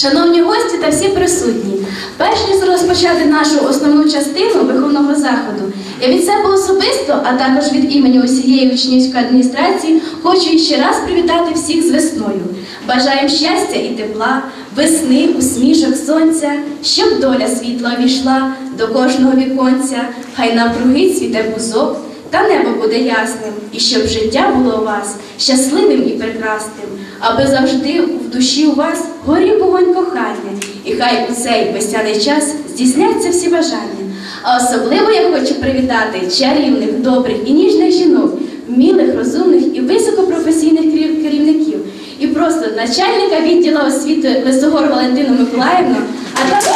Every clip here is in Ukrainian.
Шановні гості та всі присутні, перш ніж розпочати нашу основну частину виховного заходу, я від себе особисто, а також від імені усієї учнівської адміністрації, хочу ще раз привітати всіх з весною. Бажаємо щастя і тепла, весни, усмішок сонця, щоб доля світла війшла до кожного віконця, хай навкруги цвіте бузок, та небо буде ясним, і щоб життя було у вас щасливим і прекрасним, аби завжди в душі у вас горів вогонь кохання, і хай у цей весняний час здійсняться всі бажання. А особливо я хочу привітати чарівних, добрих і ніжних жінок, вмілих, розумних і високопрофесійних керів- керівників, і просто начальника відділу освіти Лисогор Валентину Миколаївну, а також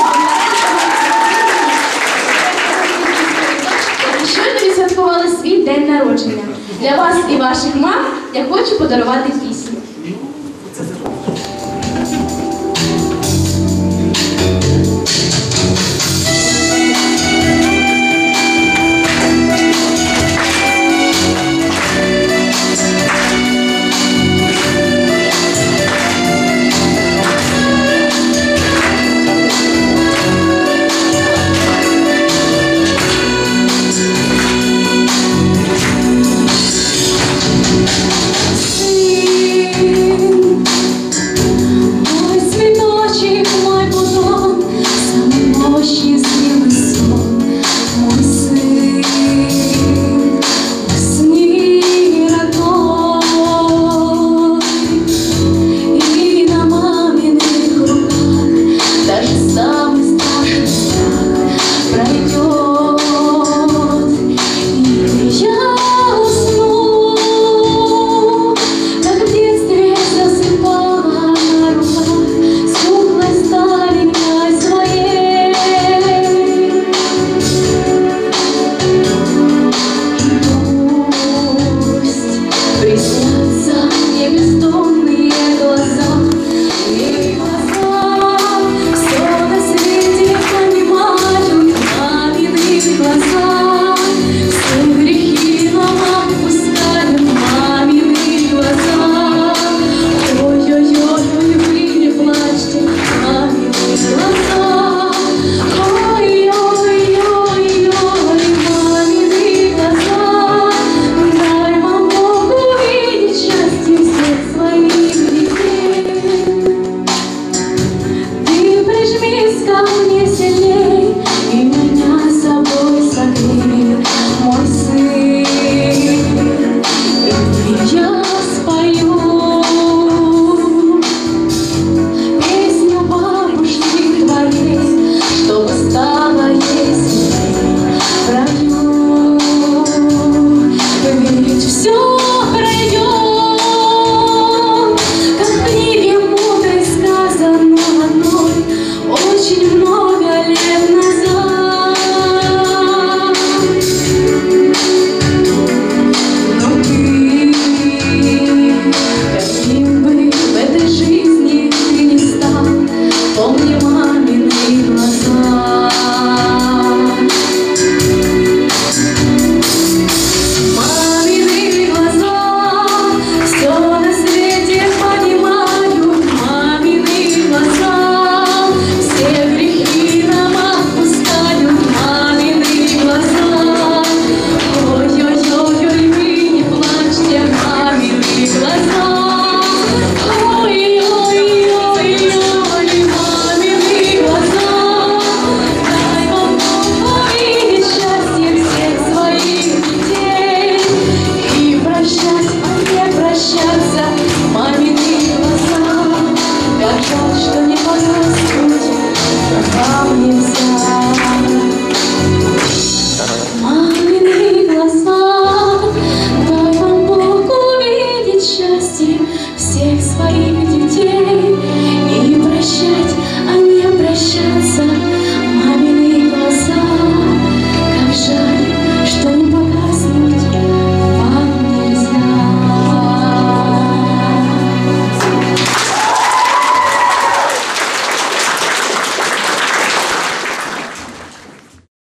народження. Для вас і ваших мам я хочу подарувати пісню.